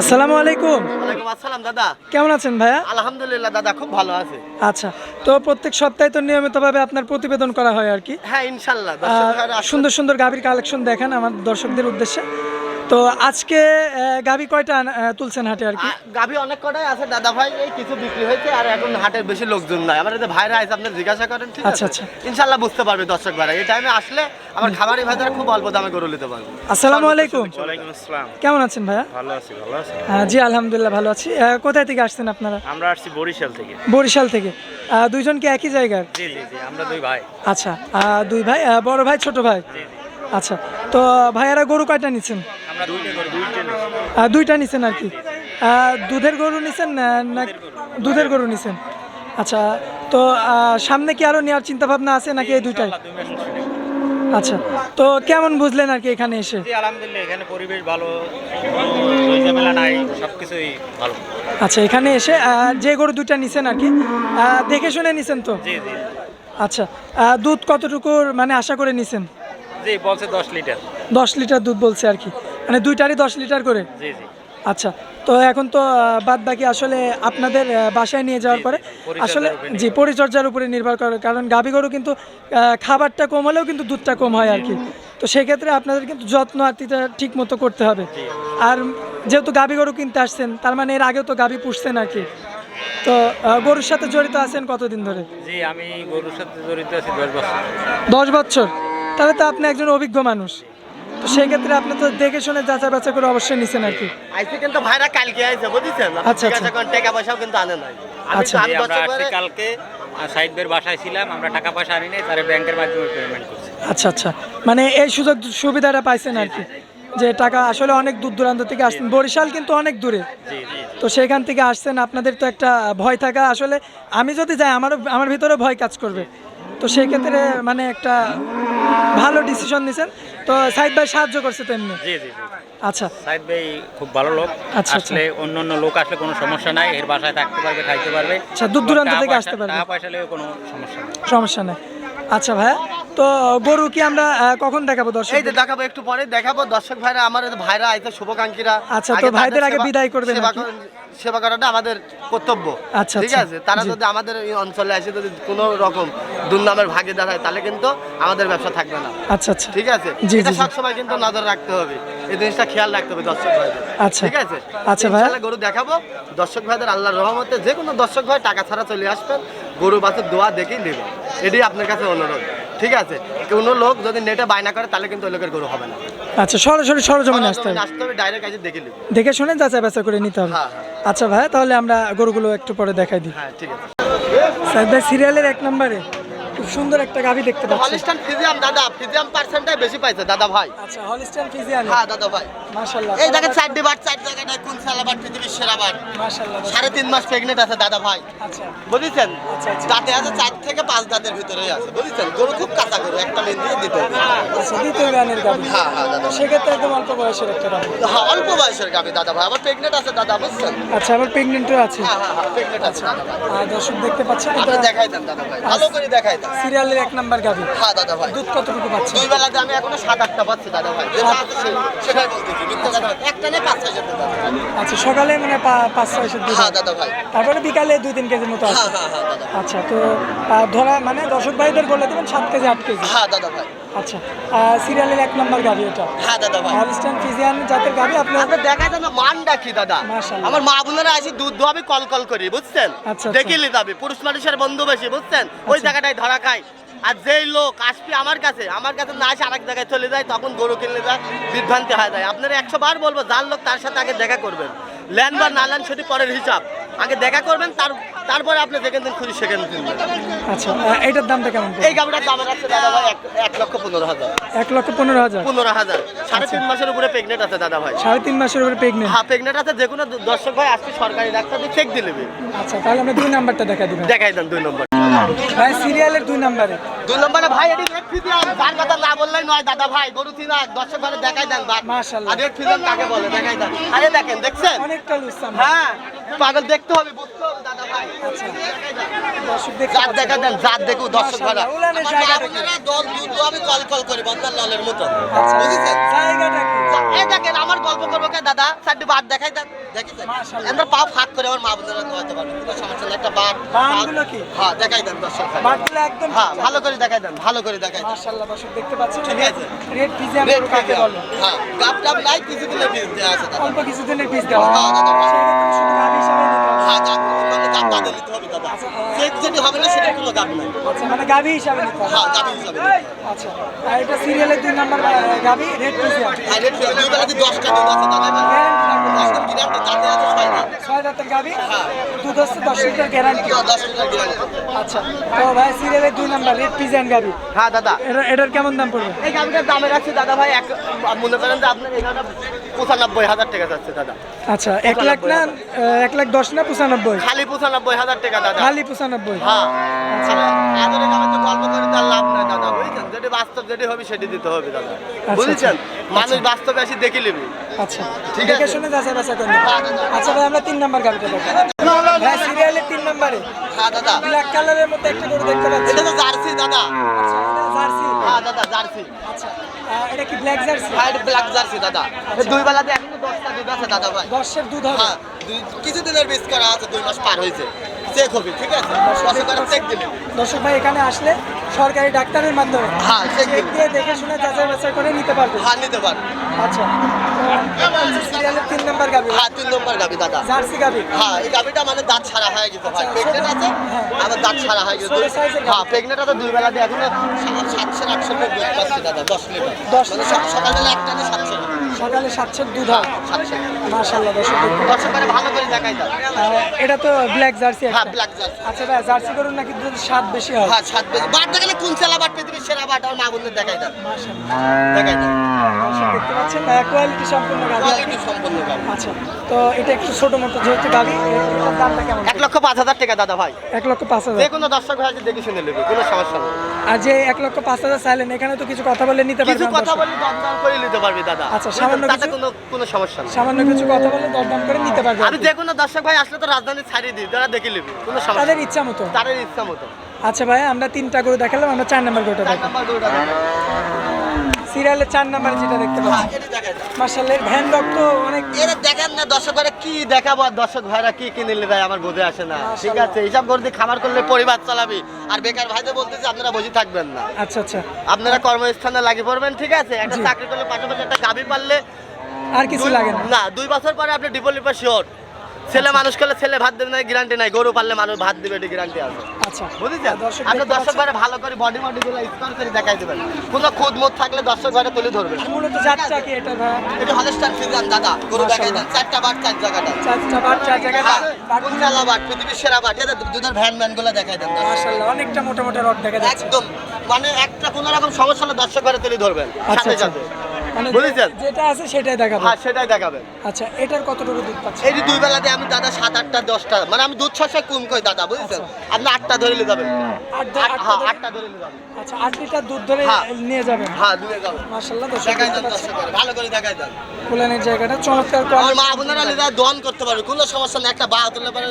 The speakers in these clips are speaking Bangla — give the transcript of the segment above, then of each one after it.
আসসালামু আলাইকুম। ওয়ালাইকুম আসসালাম দাদা। কেমন আছেন ভাইয়া? আলহামদুলিল্লাহ দাদা খুব ভালো আছে। আচ্ছা তো প্রত্যেক সপ্তাহে তো নিয়মিতভাবে আপনার প্রতিবেদন করা হয় আর কি। হ্যাঁ ইনশাল্লাহ। সুন্দর সুন্দর গাভীর কালেকশন দেখেন আমার দর্শকদের উদ্দেশ্যে। তো আজকে গাবি কয়টা তুলছেন হাটে আর কি? গাভী অনেক কটাই আছে দাদা ভাই এই কিছু বিক্রি হয়েছে আর এখন হাটের বেশি লোকজন নাই। আমার ভাইরা আছে আপনি জিজ্ঞাসা করেন ঠিক আচ্ছা, আছে? আচ্ছা। ইনশাআল্লাহ বুঝতে পারবে দর্শক ভাইরা। এই টাইমে আসলে আমার খামারি ভাইরা খুব অল্প দামে গরু নিতে পারবে। আসসালামু আলাইকুম। ওয়ালাইকুম আসসালাম। কেমন আছেন ভাইয়া? ভালো আছি ভালো আছি। জি আলহামদুলিল্লাহ ভালো আছি। কোথায় থেকে আসছেন আপনারা? আমরা আসছি বরিশাল থেকে। বরিশাল থেকে। দুইজন কি একই জায়গার? জি জি জি আমরা দুই ভাই। আচ্ছা দুই ভাই বড় ভাই ছোট ভাই? আচ্ছা তো ভাইয়ারা গরু কয়টা নিচ্ছেন দুইটা নিছেন আর কি। দুধের গরু নিছেন না- দুধের গরু নিছেন? আচ্ছা তো সামনে কি আরও নেওয়ার চিন্তা ভাবনা আছে নাকি এই দুইটাই। আচ্ছা তো কেমন বুঝলেন আর কি এখানে এসে? আলহামদুলিল্লাহ এখানে পরিবেশ ভালো নাই সবকিছুই ভালো। আচ্ছা এখানে এসে যে গরু দুইটা নিছেন আর কি দেখে শুনে নিছেন তো? আচ্ছা দুধ কতটুকুর মানে আশা করে নিছেন? জি বলছে দশ লিটার। দশ লিটার দুধ বলছে আর কি। মানে দুইটারই দশ লিটার করে? জি জি। আচ্ছা তো এখন তো বাদ বাকি আসলে আপনাদের বাসায় নিয়ে যাওয়ার পরে আসলে জি পরিচর্যার উপরে নির্ভর করে কারণ গাভী গরু কিন্তু খাবারটা কম হলেও কিন্তু দুধটা কম হয় আর কি। তো সেক্ষেত্রে আপনাদের কিন্তু যত্ন আত্মীয়তা ঠিক মতো করতে হবে। আর যেহেতু গাভী গরু কিনতে আসছেন তার মানে এর আগেও তো গাভী পুষছেন আর কি। তো গরুর সাথে জড়িত আছেন কতদিন ধরে? জি আমি গরুর সাথে জড়িত আছি দশ বছর। দশ বছর? তাহলে তো আপনি একজন অভিজ্ঞ মানুষ। তো সেক্ষেত্রে আপনি তো দেখে শুনে যাচাই বাছাই করে অবশ্যই নিছেন আর কি। আইসে কিন্তু ভাইরা কালকে আইছে বুঝছেন? আচ্ছা, আচ্ছা। করেন টাকা পয়সাও কিন্তু আনে নাই। আচ্ছা। আমি আমরা ভাইরা- কালকে সাইড বের বাসায় ছিলাম আমরা টাকা পয়সা আনি নাই তারা ব্যাংকের মাধ্যমে পেমেন্ট করছি। আচ্ছা আচ্ছা। মানে এই সুযোগ সুবিধাটা পাইছেন আর কি যে টাকা আসলে অনেক দূর দূরান্ত থেকে আসছেন। বরিশাল কিন্তু অনেক দূরে। জি জি তো সেখান থেকে আসছেন আপনাদের তো একটা ভয় থাকা। আসলে আমি যদি যাই আমারও আমার ভিতরে ভয় কাজ করবে। তো সেই ক্ষেত্রে মানে একটা ভালো ডিসিশন নিছেন। তো সাইদ ভাই সাহায্য করছে তো এমনি? জি জি আচ্ছা। সাইদ ভাই খুব ভালো লোক। আচ্ছা, আসলে অন্য অন্য লোক আসলে কোনো সমস্যা নাই এর বাসায় থাকতে পারবে খাইতে পারবে। আচ্ছা, দূর দূরান্ত থেকে আসতে পারবে। টাকা পয়সা লেগে কোনো সমস্যা নেই। সমস্যা নেই। আচ্ছা ভাইয়া তো গরু কি আমরা কখন দেখাবো দর্শক? এই যে দেখাবো একটু পরে দেখাবো। দর্শক ভাইরা আমার ভাইরা আইছে শুভাকাঙ্ক্ষীরা। আচ্ছা, তো ভাইদের আগে বিদায় করবেন সেবা করাটা আমাদের কর্তব্য। আচ্ছা, ঠিক আচ্ছা, আছে? তারা যদি আমাদের এই অঞ্চলে এসে যদি কোনো রকম দুর্নামের ভাগিদার দাঁড়ায় তাহলে কিন্তু আমাদের ব্যবসা থাকবে না। আচ্ছা আচ্ছা। ঠিক আছে? এটা। সবসময় কিন্তু নজর রাখতে হবে। এই জিনিসটা খেয়াল রাখতে হবে দর্শক ভাইদের। আচ্ছা। ঠিক আছে? আচ্ছা। ইনশাআল্লাহ গরু দেখাবো। দর্শক ভাইদের আল্লাহর রহমতে যে কোনো দর্শক ভাই টাকা ছাড়া চলে আসবেন। গরু বাছুর দোয়া দেখেই নেবেন এটাই আপনার কাছে অনুরোধ। ঠিক আছে? কোনো লোক যদি নেটে বায়না করে তাহলে কিন্তু ওই লোকের গরু হবে না। আচ্ছা সরাসরি সরজমিনে আসতে হবে। আসতে হবে ডাইরেক্ট এসে দেখে নেবেন দেখে শুনে যাচাই বাছাই করে নিতে হবে। হ্যাঁ, আচ্ছা ভাই তাহলে আমরা গরুগুলো একটু পরে দেখাই দিই। হ্যাঁ ঠিক আছে। স্যার সিরিয়ালের এক নম্বরে। খুব সুন্দর একটা গাভি দেখতে পাচ্ছি। হলিস্টান ফিজিয়াম দাদা ফিজিয়াম পার্সেন্টটাই বেশি পাইছে দাদা ভাই। আচ্ছা হলিস্টান ফিজিয়ান হ্যাঁ দাদা ভাই। মাশাআল্লাহ। এই দেখেন চারটি বার চার জায়গায় কোন সালাবার পৃথিবীর সেরা বার মাশাআল্লাহ সাড়ে তিন মাস প্রেগনেন্ট আছে দাদা ভাই। আচ্ছা। বুঝেছেন? আচ্ছা, আচ্ছা। দাঁতে আছে চার থেকে পাঁচ দাঁতের ভিতরে আছে বুঝেছেন? গরু খুব কাঁচা গরু একটা মেন দিয়ে দিতে হবে। আচ্ছা দ্বিতীয় গানের গাভি। হ্যাঁ হ্যাঁ দাদা সেক্ষেত্রে একদম অল্প বয়সের একটা গাভি। হ্যাঁ অল্প বয়সের গাবি দাদা ভাই। আবার প্রেগনেন্ট আছে দাদা বুঝছেন? আচ্ছা আবার প্রেগনেন্টও আছে। হ্যাঁ হ্যাঁ হ্যাঁ প্রেগনেন্ট আছে দাদা ভাই। আর দর্শক দেখতে পাচ্ছেন এটা দেখাই দেন দাদা ভাই। ভালো করে দেখাই দেন। সিরিয়ালের এক নাম্বার গাভি। হ্যাঁ দাদা ভাই। দুধ কতটুকু পাচ্ছে? দুই বেলাতে আমি এখনও সাত আটটা পাচ্ছি দাদা ভাই। যেটা আছে সেটাই। বলতেছি মিথ্যা একটা নেই পাঁচ ছয় দাদা আচ্ছা সকালে মানে পাঁচ ছয়শের দুধ হ্যাঁ দাদা ভাই। তারপরে বিকালে দুই তিন কেজির মতো আছে। হ্যাঁ হ্যাঁ হ্যাঁ আচ্ছা তো ধরা মানে দর্শক ভাইদের বলে দেবেন সাত কেজি আট কেজি। হ্যাঁ দাদা ভাই। আচ্ছা সিরিয়ালের এক নম্বর গাভি এটা। হ্যাঁ দাদা ভাই। হলিস্টান ফিজিয়ান জাতের গাভি আপনার আপনি দেখা যায় না মান ডাকি দাদা? আমার মা বোনেরা আসি দুধ দোয়াবি কল কল করি বুঝছেন? আচ্ছা, আচ্ছা। দেখে নিতে হবে। পুরুষ মানুষের বন্ধু বেশি বুঝছেন? ওই আচ্ছা। জায়গাটায় ধরা খায় আর যেই লোক আসবে আমার কাছে আমার কাছে না আসে আরেক জায়গায় চলে যায় তখন গরু কিনলে যায় বিভ্রান্তি হয়ে যায়। আপনারা একশো বার বলব যার লোক তার সাথে আগে দেখা করবেন। ল্যান বা না ল্যান্ড সেটি পরের হিসাব। আগে দেখা করবেন তার তারপরে আপনি যেখান দিন খুশি সেখানে আচ্ছা আহ, এইটার দামটা কেমন এই গাড়িটার দাম আছে দাদা ভাই এক- লক্ষ পনেরো হাজার। এক লক্ষ পনেরো হাজার? পনেরো হাজার। সাড়ে আচ্ছা। তিন মাসের উপরে প্রেগনেন্ট আছে দাদা ভাই। সাড়ে তিন মাসের উপরে প্রেগনেন্ট হ্যাঁ প্রেগনেন্ট আছে যে কোনো দর্শক ভাই আজকে সরকারি ডাক্তার দিয়ে চেক দিয়ে নেবে। আচ্ছা তাহলে আমরা দুই নাম্বারটা দেখাই দিবেন দেখাই দেন দুই নম্বর। ভাই সিরিয়ালের দুই নাম্বারে। দুই নম্বরে ভাই এটি রেড ফিজিয়াম যার কথা না বললেই নয় দাদা ভাই গরু চিনা। দর্শক ভাই দেখাই দেন ভাই মাশাআল্লাহ। আর রেড কাকে বলে? দেখাই দেন। আরে দেখেন দেখছেন? অনেকটা লুসাম হ্যাঁ পাগল দেখতে হবে বুঝতে হবে দাদা ভাই। আচ্ছা। দর্শক দেখতে জাত দেখা দেন জাত দেখো দর্শক ভাইরা। উলানের জায়গা দল দুধ আমি কল কল করি বান্দার লালের মতো আচ্ছা। দাদা চারটি বাদ দেখাই দেন দেখি। আমরা পা ফাঁক করে আমার মা বোনেরা দোয়াতে পারবে কোনো সমস্যা নেই একটা বাদ কি? হ্যাঁ দেখাই দেন দর্শক। একদম হ্যাঁ ভালো করে দেখাই দেন ভালো করে দেখাই দেন মাশাআল্লাহ দর্শক দেখতে পাচ্ছেন ঠিক আছে। রেড পিজিয়াম আমরা কাকে। বলে হ্যাঁ গাপ গাপ নাই কিছু দিলে বীজ দেওয়া আছে অল্প কিছু দিলে পিস দেওয়া হ্যাঁ, দাদা। শুধু হিসাবে নিতে হবে হ্যাঁ গাপ মানে গাপ বাদে নিতে হবে দাদা। চেক যেটি হবে না সেটা কোনো গাপ নাই। আচ্ছা মানে গাভী হিসাবে নিতে হবে। হ্যাঁ গাভী হিসাবে আচ্ছা আর এটা সিরিয়ালের দুই নাম্বার গাভী রেড আর রেড ফিগার দুই বেলাতে দশটা দুধ আছে দাদা? গ্যারান্টি আছে না দাঁতের গাভী। দুধ লিটার গ্যারান্টি লিটার আচ্ছা তো ভাই সিরিয়ালের দুই নাম্বার রেড গাভী। হ্যাঁ দাদা। এটার কেমন দাম পড়বে? এই গাড়িটার দামে রাখছি দাদা ভাই এক মনে করেন যে আপনার এই পঁচানব্বই হাজার টাকা যাচ্ছে দাদা। আচ্ছা এক লাখ না এক লাখ দশ না পঁচানব্বই? খালি পঁচানব্বই হাজার টাকা দাদা। খালি পঁচানব্বই? হ্যাঁ। আদরে গামে তো গল্প করে তার লাভ নাই দাদা বুঝছেন? যেটি বাস্তব যেটি হবে সেটি দিতে হবে দাদা। বুঝছেন? মানুষ বাস্তবে আসি দেখে নিবি। আচ্ছা। ঠিক আছে। শুনে যাচাই বাছাই করে নিন। আচ্ছা ভাই আমরা তিন নাম্বার গাড়িটা দেখো। ভাই সিরিয়ালের তিন নাম্বারে। হ্যাঁ দাদা। ব্ল্যাক কালারের মধ্যে একটা গরু দেখতে পাচ্ছি। এটা তো জার্সি দাদা। আচ্ছা, জার্সি হ্যাঁ দাদা জার্সি আচ্ছা। এটা কি ব্ল্যাক জার্সি হ্যাঁ এটা ব্ল্যাক জার্সি দাদা। দুই বেলাতে এখনও দশটা দুধ আছে দাদা ভাই। দশের দুধ হবে? হ্যাঁ দিনের কিছুদিনের বেশ করা আছে দুই মাস পার হয়েছে। চেক হবে ঠিক আছে? চেক দিলে দর্শক ভাই এখানে আসলে সরকারি ডাক্তারের মাধ্যমে হ্যাঁ, চেক। দিয়ে দেখে শুনে যাচাই বাছাই করে নিতে পারবে। হ্যাঁ নিতে পারবে। আচ্ছা। সিরিয়ালের তিন নাম্বার গাবি হ্যাঁ তিন নম্বর গাবি দাদা। জার্সি গাবি হ্যাঁ এই গাবিটা মানে দাঁত ছাড়া হয়ে গেছে ভাই। প্রেগনেন্ট আছে আবার দাঁত ছাড়া হয়ে গেছে হ্যাঁ প্রেগনেন্ট আছে দুই বেলা দিয়ে এখনও সাতশো আটশো দুধ পাচ্ছি দাদা দশ লিটার। দশ মানে সকালবেলা একটা না সাতশো। সাতশের দুধ সাতশো দর্শক দেখতে ভালো করে দেখাই দাও। এটা তো ব্ল্যাক জার্সি হ্যাঁ ব্ল্যাক জার্সি আচ্ছা ভাই জার্সি গরুর নাকি দুধ স্বাদ বেশি হয়? হ্যাঁ সাত বেজে বাট দেখালে কোন চালা বাট পৃথিবীর সেরা বাট আর মা বোনদের দেখাই দাও। দেখাই দাও। দেখতে পাচ্ছেন কোয়ালিটি সম্পূর্ণ গাভি কোয়ালিটি সম্পন্ন গাবি আচ্ছা তো এটা একটু ছোট মতো যেহেতু গাভি এটার দামটা কেমন? এক লক্ষ পাঁচ হাজার টাকা দাদা ভাই। এক লক্ষ পাঁচ হাজার। যে কোনো দর্শক ভাই আছে দেখে শুনে নেবে কোনো সমস্যা নেই। আর যে এক লক্ষ পাঁচ হাজার চাইলেন এখানে তো কিছু কথা বলে নিতে কিছু পারবেন কথা। বলি করে নিতে পারবি দাদা। আচ্ছা, সামান্য তাতে কোনো কোনো সমস্যা নেই। সামান্য কিছু কথা বলে দরদাম করে নিতে পারবে আমি যে কোনো দর্শক ভাই আসলে তো রাজধানী ছাড়িয়ে দিই তারা দেখে নেবে কোনো সমস্যা তাদের ইচ্ছা মতো। তাদের ইচ্ছা মতো। আচ্ছা ভাই আমরা তিনটা গরু দেখালাম আমরা চার নাম্বার গরুটা চার দেখো নাম্বার গরুটা দেখো। সিরিয়ালের চার নাম্বার যেটা দেখতে হ্যাঁ, পাচ্ছি দাও। মার্শাল্লাহ ভ্যান রক্ত অনেক এরা দেখেন না দর্শক ভাইরা কি দেখাবো আর দর্শক ভাইরা কি কি নিলে ভাই আমার বোঝে আসে না। ঠিক আছে এইসব গরু দিয়ে খামার করলে পরিবার চালাবি। আর বেকার ভাইদের বলতেছে আপনারা বসে থাকবেন না। আচ্ছা আচ্ছা। আপনারা কর্মস্থানে লাগিয়ে পড়বেন ঠিক আছে? একটা চাকরি করলে পাশাপাশি একটা গাভি পারলে আর কিছু লাগে না। না দুই বছর পরে আপনি ডিপোলিপার শিওর। ছেলে মানুষ করলে ছেলে ভাত দেবে না গ্যারান্টি নাই। গরু পারলে মানুষ ভাত দেবে এটি গ্যারান্টি আছে। আচ্ছা। বুঝেছেন? দর্শক আপনি দর্শক। ভাইরা ভালো করে বডি মডি গুলো স্কোর করে দেখাই দেবেন। কোনো খুদ মুদ থাকলে দর্শক ভাইরা তুলে ধরবে। মূলত যাত্রা কি এটা ভাই? এটা হলস্টার ফিজান দাদা গরু দেখাই দেন। চারটা বার চার জায়গাটা। চারটা বার চার হ্যাঁ বাট চালা বাট পৃথিবীর সেরা বাট এটা দুধের ভ্যান ম্যানগুলো দেখাই দেন। মার্শাল্লাহ অনেকটা মোটা মোটা রড দেখা যাচ্ছে। একদম। মানে একটা কোনো রকম সমস্যা হলে দর্শক ভাইরা তুলে ধরবেন। আচ্ছা সাথে আচ্ছা। সাথে। বুঝেছেন? যে- যেটা আছে সেটাই দেখাবো হ্যাঁ সেটাই দেখাবেন। আচ্ছা এটার কতটুকু দুধ পাচ্ছে এই যে দুই বেলাতে আমি দাদা সাত আটটা দশটা মানে আমি দুধ কম কই দাদা বুঝছেন? আপনি আটটা ধরে নিয়ে যাবেন। হ্যাঁ আটটা ধরে নিয়ে যাবেন। আচ্ছা আট লিটার দুধ ধরে হ্যাঁ। নিয়ে যাবেন। হ্যাঁ যাবেন। দেখাই দেন ভালো করে দেখাই দেন কুলানের জায়গাটা চমৎকার আমার মা বোনেরা লিদা দন করতে পারবে কোনো সমস্যা একটা বা তুললে পারে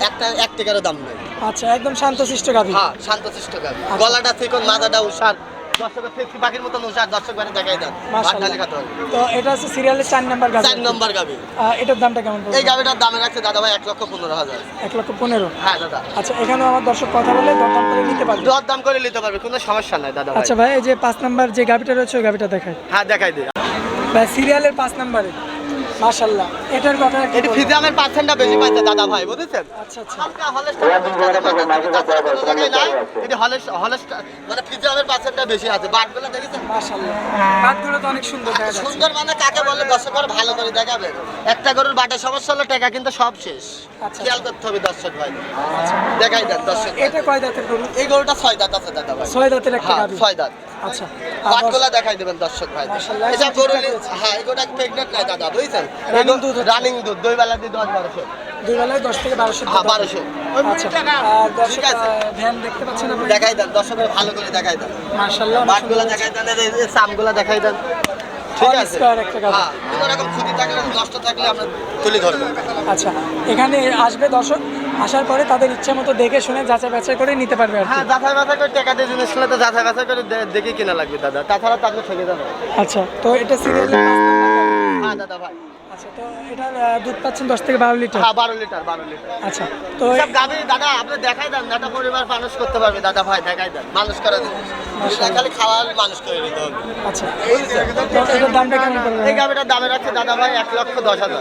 একটা এক টাকারও দাম নেই। আচ্ছা একদম শান্তশিষ্ট গাভী। হ্যাঁ শান্তশিষ্ট গাবি গলাটা চিকন মাথাটা উষার মতন দর্শক দেখাই দেন। তো এটা হচ্ছে সিরিয়ালের চার নাম্বার গাভী। চার নম্বর গাবি এটার দামটা কেমন এই গাভিটার দামে রাখছে দাদা ভাই এক লক্ষ পনেরো হাজার। এক লক্ষ পনেরো? হ্যাঁ দাদা। আচ্ছা এখানেও আমার দর্শক কথা বলে দরদাম করে নিতে পারবে? দর দাম করে নিতে পারবে কোনো সমস্যা নাই দাদা আচ্ছা ভাই এই যে পাঁচ নাম্বার যে গাভিটা রয়েছে ওই গাভিটা দেখায় হ্যাঁ দেখাই দিই। সিরিয়ালের পাঁচ নাম্বারে মাশাল্লাহ এটার কথা কি ফিজামের পার্সেন্টটা বেশি পাইছে দাদা ভাই বুঝেছেন? আচ্ছা আচ্ছা। হালকা হলস্টার এটি হলস্টার মানে ফিজামের পার্সেন্টটা বেশি আছে। বাটগুলো দেখেছেন? মাশাল্লাহ বাটগুলো তো অনেক সুন্দর দেখা যাচ্ছে। সুন্দর মানে কাকে বলে? দর্শক ভাই ভালো করে দেখাবে। একটা গরুর বাটে সমস্যা হলো টাকা কিন্তু সব শেষ। আচ্ছা। খেয়াল করতে হবে দর্শক ভাই। দেখাই দেন দর্শক এটা কয় দাঁতের গরু? এই গরুটা ছয় দাঁত আছে দাদা ভাই। ছয় দাঁতের একটা হ্যাঁ ছয় দাঁত। আচ্ছা দেখাই দেবেন দর্শক ভাই। গরু হ্যাঁ এই প্রেগনেন্ট নাই দাদা বুঝছেন? দুধ রানিং দুধ দুই বেলা দিয়ে দশ বারোশো। দুই বেলায় দশ থেকে বারোশো হ্যাঁ বারোশো। আচ্ছা ঠিক আছে। ভ্যান দেখতে পাচ্ছেন আপনি? দেখাই দেন দর্শকের ভালো করে দেখাই দেন। মাশাল্লাহ অনেক বাটগুলা দেখাই দেন এই সামগুলা দেখাই দেন। ঠিক আছে। square একটা গাভী। হ্যাঁ কোনো রকম ক্ষতি থাকলে নষ্ট থাকলে আমরা তুলে ধরবো। আচ্ছা এখানে আসবে দর্শক? আসার পরে তাদের ইচ্ছা মতো দেখে শুনে যাচাই বাছাই করে নিতে পারবে আর হ্যাঁ যাচাই বাছাই করে টাকা দিয়ে জিনিস কিনলে তো যাচাই বাছাই করে দেখে কিনা লাগবে দাদা। তাছাড়া তো আপনি ঠকে যাবেন। আচ্ছা তো এটা সিরিয়াল হ্যাঁ দাদা ভাই। আচ্ছা তো এটার দুধ পাচ্ছেন দশ থেকে বারো লিটার? হ্যাঁ বারো লিটার বারো লিটার। আচ্ছা তো সব গাভী দাদা আপনি দেখাই দেন দাদা পরিবার মানুষ করতে পারবে দাদা ভাই দেখাই দেন মানুষ করা খালি খাওয়ার মানুষ করে নিতে হবে। আচ্ছা। দামটা কেমন এই গাভীটার দামে রাখছে দাদা ভাই এক লক্ষ দশ হাজার।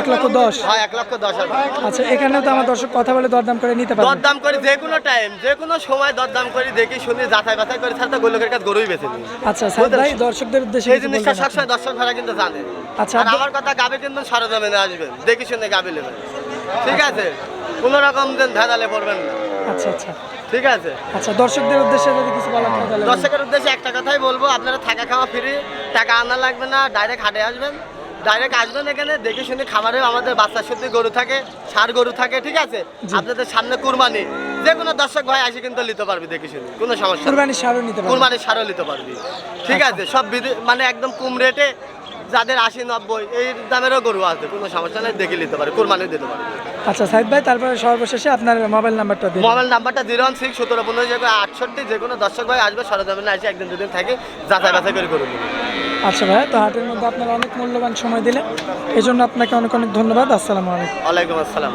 এক লক্ষ দশ? হ্যাঁ এক লক্ষ দশ হাজার। আচ্ছা এখানেও তো আমার দর্শক কথা বলে দরদাম করে নিতে পারবে। দরদাম করি যে কোনো টাইম যে কোনো সময় দরদাম করি দেখি শুনি যাচাই বাছাই করে ছাড়া গোলকের কাছে গরুই বেছে নিই আচ্ছা ভাই দর্শকদের উদ্দেশ্যে সেই জিনিসটা সবসময় দর্শক ভাড়া কিন্তু জানে। আচ্ছা, আর আমার কথা গাবে কিনবেন সরজমিনে আসবেন দেখি শুনে গাবে নেবেন ঠিক আছে? কোনো রকম দেন ভেদালে পড়বেন না। আচ্ছা আচ্ছা। ঠিক আছে? আচ্ছা দর্শকদের উদ্দেশ্যে যদি কিছু থাকে দর্শকের উদ্দেশ্যে একটা কথাই বলব আপনারা থাকা খাওয়া ফ্রি টাকা আনা লাগবে না ডাইরেক্ট হাটে আসবেন। ডাইরেক্ট আসবেন এখানে দেখে শুনে খামারে আমাদের বাচ্চা সত্যি গরু থাকে সার গরু থাকে ঠিক আছে? আপনাদের সামনে কুরবানি। যে কোনো দর্শক ভাই আসে কিন্তু নিতে পারবে দেখে শুনে কোনো সমস্যা। কুরবানির সারও নিতে পারবে। কুরবানির সারও নিতে পারবি। ঠিক আছে? সব মানে একদম কম রেটে যাদের আশি নব্বই এই দামেরও গরু আছে। কোনো সমস্যা নেই দেখে নিতে পারে কোরবানি দিতে পারে। আচ্ছা সাহেব ভাই তারপরে সর্বশেষে আপনার মোবাইল নাম্বারটা দিন। মোবাইল নাম্বারটা জিরো ওয়ান সিক্স সতেরো পনেরো যে কোনো আটষট্টি যে কোনো দর্শক ভাই আসবে সরজমিনে আসে একদিন দুদিন থাকে যাচাই বাছাই করে করুন। আচ্ছা ভাই তো হাটের মধ্যে আপনারা অনেক মূল্যবান সময় দিলেন। এই জন্য আপনাকে অনেক অনেক ধন্যবাদ। আসসালামু আলাইকুম। ওয়ালাইকুম আসসালাম।